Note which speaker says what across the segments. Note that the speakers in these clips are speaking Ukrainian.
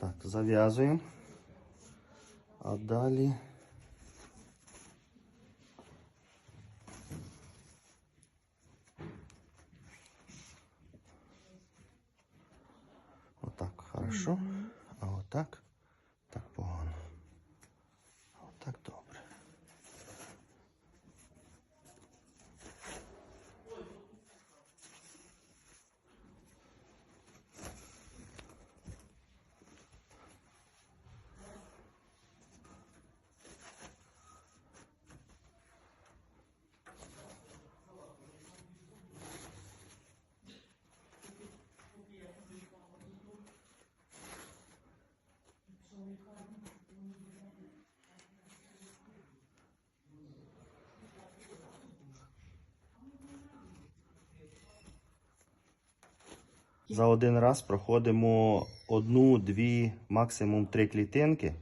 Speaker 1: Так, зав'язуємо. А далі. Отак хорошо. А отак За один раз проходимо одну, дві, максимум три клітинки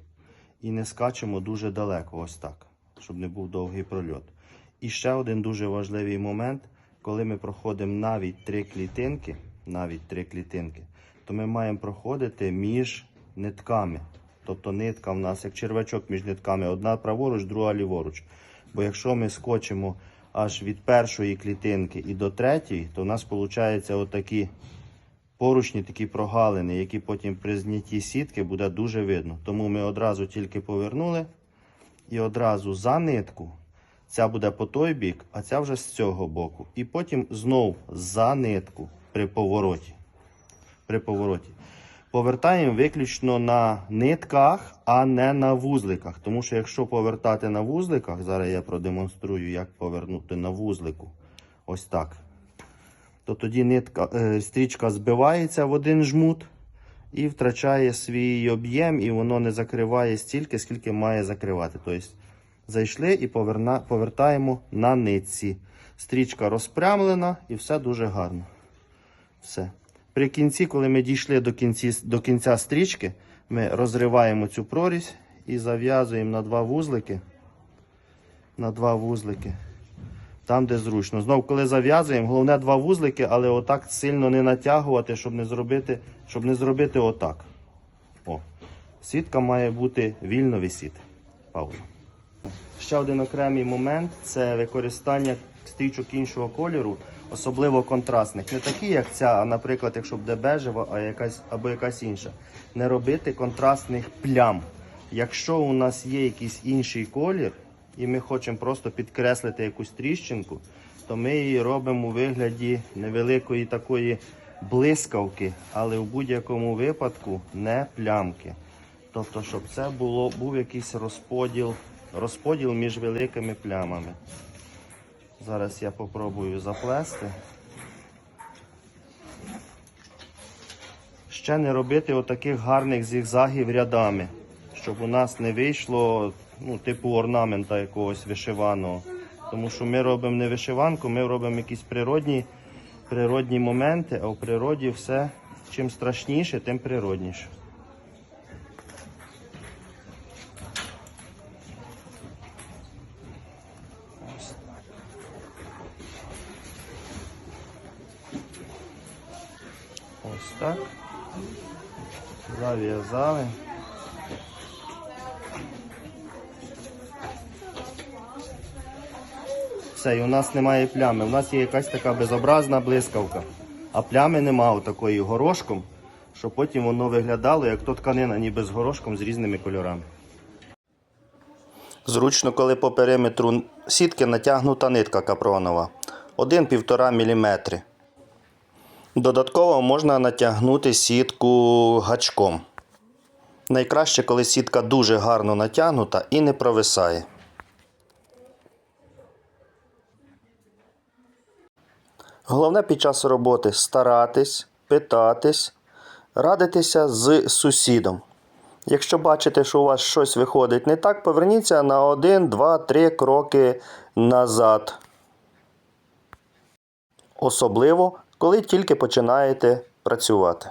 Speaker 1: і не скачемо дуже далеко, ось так, щоб не був довгий прольот. І ще один дуже важливий момент, коли ми проходимо навіть три клітинки, навіть три клітинки, то ми маємо проходити між нитками. Тобто нитка в нас як червячок між нитками, одна праворуч, друга ліворуч. Бо якщо ми скочимо аж від першої клітинки і до третьої, то в нас виходить отакі поручні такі прогалини, які потім при знятті сітки буде дуже видно. Тому ми одразу тільки повернули і одразу за нитку. Ця буде по той бік, а ця вже з цього боку. І потім знов за нитку при повороті. При повороті. Повертаємо виключно на нитках, а не на вузликах. Тому що якщо повертати на вузликах, зараз я продемонструю, як повернути на вузлику. Ось так то тоді нитка, е, стрічка збивається в один жмут і втрачає свій об'єм, і воно не закриває стільки, скільки має закривати. Тобто зайшли і поверна, повертаємо на нитці. Стрічка розпрямлена і все дуже гарно. Все. При кінці, коли ми дійшли до, кінці, до кінця стрічки, ми розриваємо цю прорізь і зав'язуємо на два вузлики. На два вузлики. Там, де зручно. Знов, коли зав'язуємо, головне два вузлики, але отак сильно не натягувати, щоб не зробити, щоб не зробити отак. О. Сітка має бути вільно висіти. Пауза. Ще один окремий момент це використання стрічок іншого кольору, особливо контрастних. Не такі, як ця, а наприклад, якщо буде бежева, а якась, або якась інша. Не робити контрастних плям. Якщо у нас є якийсь інший колір, і ми хочемо просто підкреслити якусь тріщинку, то ми її робимо у вигляді невеликої такої блискавки, але в будь-якому випадку не плямки. Тобто, щоб це було, був якийсь розподіл, розподіл між великими плямами. Зараз я попробую заплести. Ще не робити отаких гарних зігзагів рядами, щоб у нас не вийшло ну, типу орнамента якогось вишиваного. Тому що ми робимо не вишиванку, ми робимо якісь природні, природні моменти, а в природі все чим страшніше, тим природніше. Ось так. Зав'язали. Все, і у нас немає плями. У нас є якась така безобразна блискавка. А плями нема такої горошком, щоб потім воно виглядало, як то тканина ніби з горошком з різними кольорами. Зручно, коли по периметру сітки натягнута нитка капронова 1-1,5 мм. Додатково можна натягнути сітку гачком. Найкраще, коли сітка дуже гарно натягнута і не провисає. Головне під час роботи старатись, питатись, радитися з сусідом. Якщо бачите, що у вас щось виходить не так, поверніться на 1, 2, 3 кроки назад. Особливо, коли тільки починаєте працювати.